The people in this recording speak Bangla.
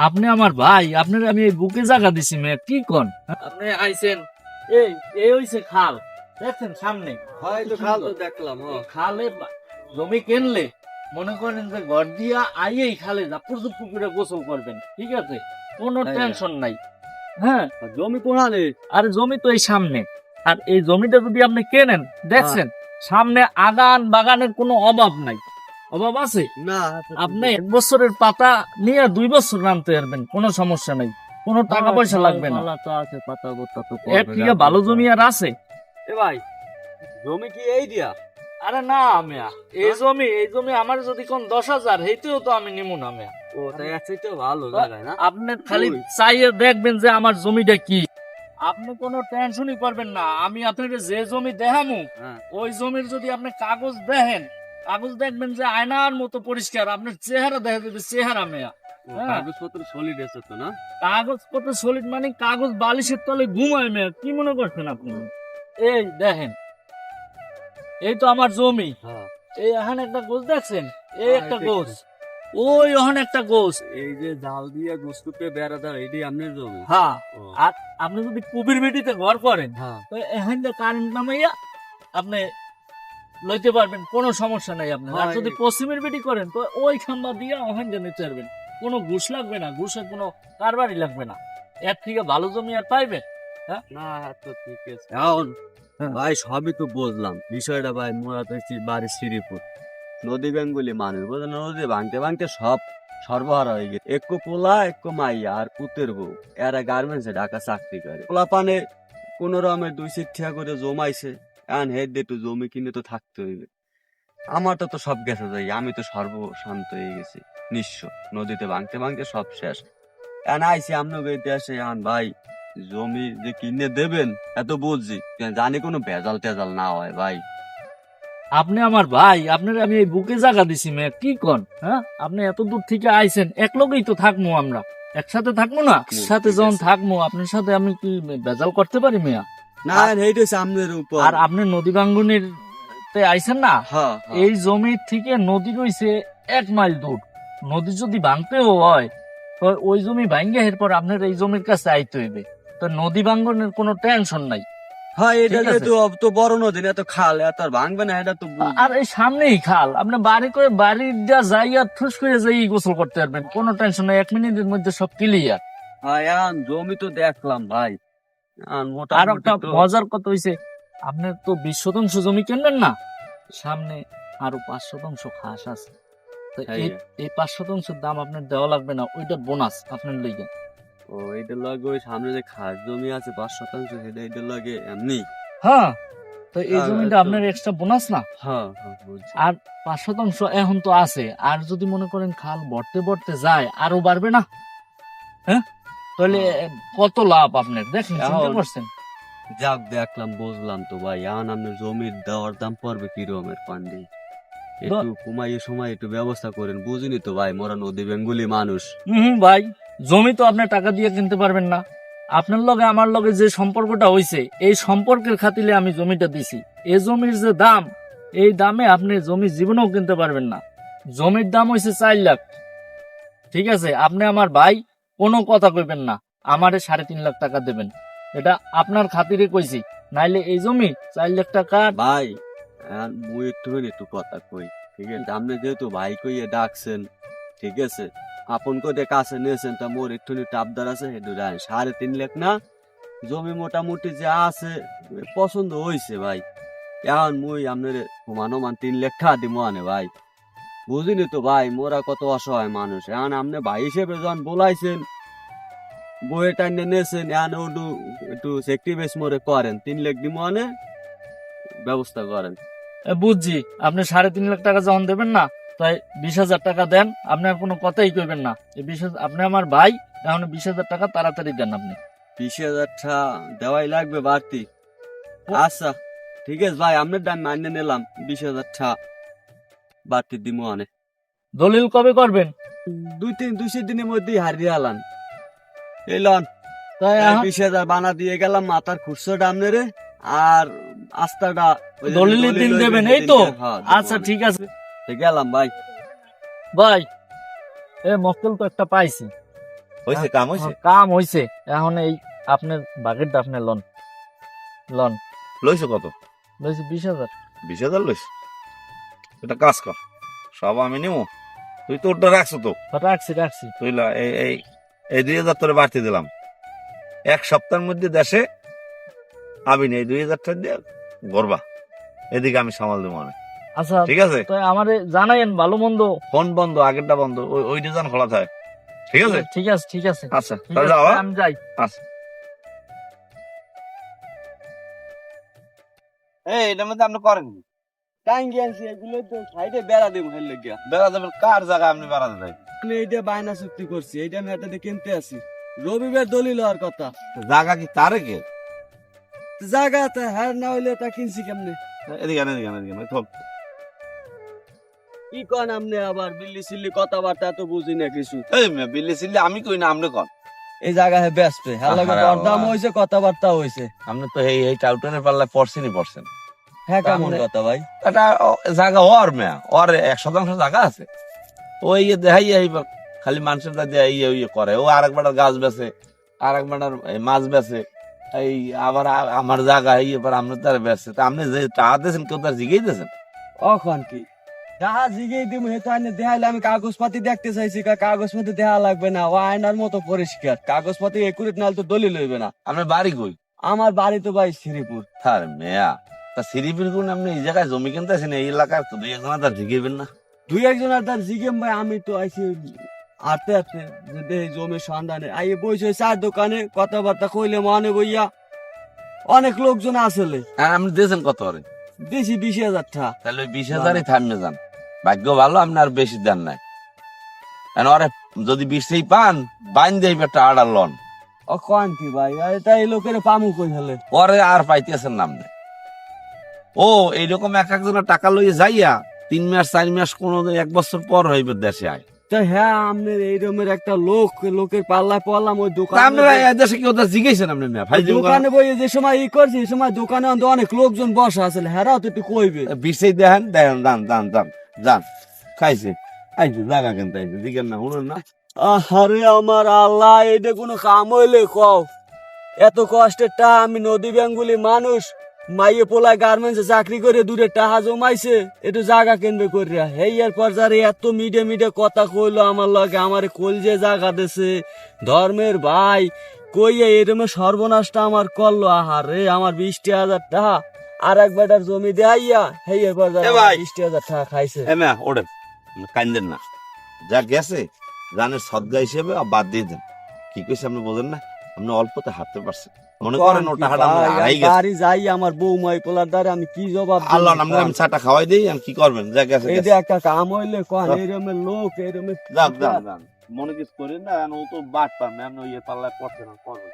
আপনি আমার ভাই আপনার আমি এই বুকে জায়গা দিছি মেয়ে কি কন? আপনি আইছেন এই এই হইছে খাল দেখছেন সামনে? হয়তো খাল। তো দেখলাম ও খালে জমি কিনলে মনে করেন যে ঘর দিয়া আইয়েই খালে জাপুর জুপুর করে গোসল করবেন ঠিক আছে? কোনো হ্যাঁ। টেনশন নাই। হ্যাঁ? জমি পোড়ালে আর জমি তো এই সামনে। আর এই জমিটা যদি আপনি কেনেন দেখছেন সামনে আগান বাগানের কোনো অভাব নাই। অভাব আছে? না আপনি এক বছরের পাতা নিয়ে দুই বছর নামতে পারবেন কোনো সমস্যা নাই। কোনো টাকা পয়সা লাগবে না। পালা তো আছে পাতা গোত্তা তো এর থেকে ভালো জমি আর আছে। এ ভাই জমি কি এই দিয়া? আরে না মিয়া। এই জমি এই জমি আমার যদি কোন দশ হাজার সেইতেও তো আমি নিমু না মিয়া। ও তাই আছে তো ভালো না? আপনি খালি। চাইয়ে দেখবেন যে আমার জমিটা কি। আপনি কোনো টেনশনই করবেন না আমি আপনাকে যে জমি দেখামু হ্যাঁ। ওই জমির যদি আপনি কাগজ দেখেন কাগজ দেখবেন যে আয়নার মতো পরিষ্কার আপনার চেহারা দেখা যাবে চেহারা মেয়া। হ্যাঁ। কাগজপত্র সলিড আছে তো না? কাগজ কত সলিড মানে কাগজ বালিশের তলে ঘুমায় মেয়া কি মনে করছেন আপনি? এই দেখেন এই তো আমার জমি। হ্যাঁ। এই এখানে একটা গোছ দেখছেন? এই হ্যাঁ, একটা গোছ। ওই ওখানে একটা গোছ। এই যে জাল দিয়ে গুসকুপে বেড়া দাও এটি আপনার জমি? হ্যাঁ। আর আপনি যদি কুবির বেটিতে ঘর করেন হ্যাঁ। তো এখানে কারেন্ট নামাইয়া আপনি লইতে পারবেন কোনো সমস্যা নাই আপনার। আর যদি পশ্চিমের বেটি করেন তো ওই খাম্বা দিয়ে ওখানে নিতে পারবেন। কোনো ঘুষ লাগবে না ঘুষের কোনো কারবারই লাগবে না। এর থেকে ভালো জমি আর পাইবেন না তো ঠিক আছে। হ্যাঁ। ভাই সবই তো বুঝলাম। বিষয়টা ভাই মোরা তো হচ্ছে শ্রীপুর। নদী বেঙ্গলি মানুষ বুঝলেন? নদী ভাঙতে ভাঙতে সব সর্বহারা হয়ে গেছে। একটু পোলা একটু মাইয়া আর পুতের বউ। এরা গার্মেন্টসে ঢাকা চাকরি করে। পোলা পানে কোন রকমের দুই শিক্ষা করে জমাইছে। এখন হেড একটু জমি কিনে তো থাকতে হইবে। আমারটা তো সব গেছে যাই আমি তো সর্বশান্ত হয়ে গেছি নিঃস্ব। নদীতে ভাঙতে ভাঙতে সব শেষ। এখন আইসি আপনাকে দেশে এখন ভাই জমি যে কিনে দেবেন এত বলছি জানি কোনো ভেজাল টেজাল না হয় ভাই। আপনি আমার ভাই আপনার আমি এই বুকে জায়গা দিছি মেয়ে কি কন হ্যাঁ? আপনি এত দূর থেকে আইছেন এক লগেই তো থাকব আমরা। একসাথে থাকব না? একসাথে যখন। থাকব আপনার সাথে আমি কি বেজাল করতে পারি মেয়া? না এইটা সামনের উপর। আর আপনি নদী তে আইছেন না? হ্যাঁ এই জমির থেকে নদী রয়েছে এক মাইল দূর। নদী যদি ভাঙতেও হয় তো ওই জমি ভাঙ্গে এরপর আপনার এই জমির কাছে আইতে হইবে। তো নদী ভাঙ্গনের কোনো টেনশন নাই। হ্যাঁ এটা যেহেতু তো বড় নদী না তো খাল এত আর ভাঙবে না এটা তো আর এই সামনেই খাল। আপনি বাড়ি করে বাড়ি যা যাই আর ঠুস করে যাই গোসল করতে পারবেন। কোনো টেনশন নাই এক মিনিটের মধ্যে সব ক্লিয়ার হ্যাঁ জমি তো দেখলাম ভাই। আর একটা মজার কথা হইছে আপনার তো বিশ শতাংশ জমি কিনবেন না? সামনে আরও পাঁচ শতাংশ খাস আছে। তো হ্যাঁ, এই- পাঁচ শতাংশের দাম আপনার দেওয়া লাগবে না ওইটা বোনাস আপনার লইগে ও এটার লগে ওই সামনে যে খাস জমি আছে পাঁচ শতাংশ সেটা এটার লগে এমনি? হ্যাঁ তো এই জমিটা আপনার এক্সট্রা বোনাস না? হ্যাঁ হ্যাঁ আর পাঁচ শতাংশ এখন তো আছে আর যদি মনে করেন খাল বড়তে বড়তে যায় আরও বাড়বে না? হ্যাঁ? তাহলে কত লাভ আপনার? দেখেন চিন্তা করছেন যাক দেখলাম বুঝলাম তো ভাই। এখন আপনার জমির দেওয়ার দাম পড়বে কি রকমের পান্ডি একটু কমাইয়ে সময় একটু ব্যবস্থা করেন। বুঝিনি তো ভাই মোরা নদী বেঙ্গলি মানুষ। হুম ভাই জমি তো আপনি টাকা দিয়ে কিনতে পারবেন না। আপনার লগে আমার লগে যে সম্পর্কটা হইছে এই সম্পর্কের খাতিলে আমি জমিটা দিছি। এই জমির যে দাম এই দামে আপনি জমি জীবনেও কিনতে পারবেন না। জমির দাম হইছে চার লাখ। ঠিক আছে? আপনি আমার ভাই কোনো কথা কইবেন না। আমারে সাড়ে তিন লাখ টাকা দেবেন। এটা আপনার খাতিরে কইছি। নাইলে এই জমি চার লাখ টাকা ভাই মুই একটুখানি একটু কথা কই, ঠিক আছে? আপনি যেহেতু ভাই কইয়ে ডাকছেন, ঠিক আছে? আপন করে কাছে নিয়েছেন, তা মোর একটুখানি টাবদার আছে জানি সাড়ে তিন লাখ না? জমি মোটামুটি যা আছে পছন্দ হইছে, ভাই। এখন মুই আপনার সমান মান তিন লাখ টাকা আনে, ভাই। বুঝিনি তো ভাই মোরা কত অসহায় মানুষ। এখন আপনি ভাই হিসেবে যখন বলাইছেন বইয়ে টাইনে নিয়েছেন এখন একটু একটু সেক্টি বেশ মোরে করেন তিন লাখ দিব আনে ব্যবস্থা করেন। বুঝছি। আপনি সাড়ে তিন লাখ টাকা যখন দেবেন না তাই বিশ হাজার টাকা দেন আপনি আর কোনো কথাই কইবেন না। এই বিশ আপনি আমার ভাই এখন বিশ হাজার টাকা তাড়াতাড়ি দেন আপনি। বিশ হাজারটা দেওয়াই লাগবে বাড়তি। আচ্ছা ঠিক আছে ভাই আপনার দাম মানিয়ে নিলাম বিশ হাজারটা। বাড়তি দিব অনেক দলিল কবে করবেন? দুই তিন দুই দিনের মধ্যেই হারিয়ে আলান। এই লন তাই বিশ হাজার বানা দিয়ে গেলাম মাথার খুচরোটা আপনারে আর আস্তাটা দলিলের দিন দেবেন, এই তো? হ্যাঁ, দেবো আচ্ছা ঠিক আছে। গেলাম ভাই। ভাই এ মক্কেল তো একটা পাইছি। হয়েছে কাম হয়েছে কাম হইছে। এখন এই আপনার বাকেটটা আপনি লন। লন। লইছো কত? বলছি বিশ হাজার। বিশ হাজার লইছ? এটা কাজ কর। সব আমি নেব তুই তোরটা রাখছো তো। রাখছি রাখছি। তুই এই এই এই দুই হাজার তোরে বাড়তি দিলাম। এক সপ্তাহের মধ্যে দেশে আমি নেই দুই হাজার টাকা দিয়ে গড়বা। এদিকে আমি সামাল দেবো আমি আচ্ছা ঠিক আছে? আমারে জানাইন ভালো মন্দ? ফোন বন্ধ আগেরটা বন্ধ ওই ওই ডিজাইন খোলা থাকে। ঠিক আছে? ঠিক আছে ঠিক আছে। আচ্ছা তাহলে যাও হ্যাঁ? আমি যাই। আচ্ছা। এই এটার মধ্যে আপনি করেন। কি টাইম এগুলো তো সাইডে বেড়া দিব হেল লাগিয়া। বেড়া যাবেন কার জায়গা আপনি বেড়াতে যাই আমি এইটা বায়না চুক্তি করছি এইটা আমি এটাতে কিনতে আছি রবিবার দলিল হওয়ার কথা। জায়গা কি তারে কে? জায়গা তা হার না হইলে তা কিনছি কেমনে? এদিকে আন, এদিকে আন, এদিকে থপ। কি কন আপনি আবার? বিল্লি সিল্লি কথাবার্তা তো বুঝি না কিছু। এই বিল্লি সিল্লি আমি কই না আপনি কন? এই জায়গা হে ব্যস্ত। হ্যাঁ লাগে দরদাম। হয়েছে কথাবার্তা হয়েছে আপনি তো এই এই টাউটারের পাল্লায় পড়ছেনই পড়ছেন। হ্যাঁ কেমন কথা ভাই? এটা জায়গা ওর মেয়া ওর এক শতাংশ জায়গা আছে। ওই দেখাই এই খালি মানুষের দাদি ইয়ে ইয়ে করে। ও আরেক বেটার গাছ বেছে আরেক এই মাছ বেছে এই আবার আমার জায়গা এই এবার আপনি তার বেছে। তা আপনি যে টাকা দিয়েছেন কেউ তার জিগেই দিয়েছেন? অখন কি? জিগেই আইনে দেখাইলে আমি কাগজপাতি দেখতে চাইছি কাগজপাতি দেখা লাগবে না। ও আয়নার মতো পরিষ্কার। কাগজপাতি একুরেট নাল তো দলিল হইবে না। আপনার বাড়ি কই? আমার বাড়ি তো ভাই শ্রীপুর। তার মেয়া তা সিরিপির গুণ আপনি এই জায়গায় জমি কিনতে আছেন এই এলাকার তো দুই একজন তার জিগেবেন না। দুই একজন আর তার জিগেম ভাই আমি তো আইছি আটতে আটতে যে জমির সন্ধানে। আইয়ে বইছে চার দোকানে কথাবার্তা কইলে মানে বইয়া অনেক লোকজন আসলে আর আপনি দিয়েছেন কত করে বেশি বিশ হাজার টাকা তাহলে বিশ হাজারই থামে যান। ভাগ্য ভালো আপনি আর বেশি দেন নাই। কারণ ওরে যদি বিশই পান বাইন দিয়ে একটা আড়ার লন। ও কন কি ভাই? আরে তাই লোকের পামু কই হলে? পরে আর পাইতেছেন নাম নেই ও এইরকম এক একজনের টাকা লইয়ে যাইয়া তিন মাস চার মাস কোন এক বছর পর হইবে দেশে আয়। তো হ্যাঁ আপনার এইরকমের একটা লোক লোকের পাল্লা পড়লাম ওই দোকানে আপনারা এই দেশে কি ওটা জিজ্ঞেসেন আপনি মেয়া ভাই দোকানে বই যে সময় ই করছি এই সময় দোকানে অনেক লোকজন বসা আছে হেরাও তো একটু কইবে। বিষয় দেখেন দেখেন দান দান দান যান খাইছে। আইছে জায়গা কেন তাইছে দিকেন না শুনুন না। আরে আমার আল্লাহ এটা কোনো কাম হইলে কও। এত কষ্টের টা আমি নদী বেঙ্গুলি মানুষ মাইয়ে পোলা গার্মেন্টসে চাকরি করে দূরে টাকা জমাইছে একটু জায়গা কিনবে করিয়া। হেই এর পর যারে এত মিডে মিডে কথা কইলো আমার লগে আমার কোল যে জায়গা দেছে। ধর্মের ভাই কইয়ে এরমে সর্বনাশটা আমার করল। আহারে আমার বিশটি হাজার টাকা আর এক বেটার জমি দেয়াইয়া হেই এর পর এ বিশটি হাজার টাকা খাইছে। এ মেয়া ওঠেন কান্দেন না। যা গেছে জানের সদ্গা হিসেবে আর বাদ দিয়ে দেন। কি কইছে আপনি বোঝেন না আপনি অল্পতে হাঁটতে পারছেন। মনে করেন ওটা হাঁটা হারাই গেছে। বাড়ি যাই আমার বউ মাই পোলার দ্বারে আমি কি জবাব আল্লাহ নাম আমি চাটা খাওয়াই দিই আমি কি করবেন? যা গেছে এই যে একটা কাম হইলে কোন এরমের লোক এরমের যাক যান যান। মনে কিছু করেন না ও তো বাট পান আপনি ওই পড়ছে না করবেন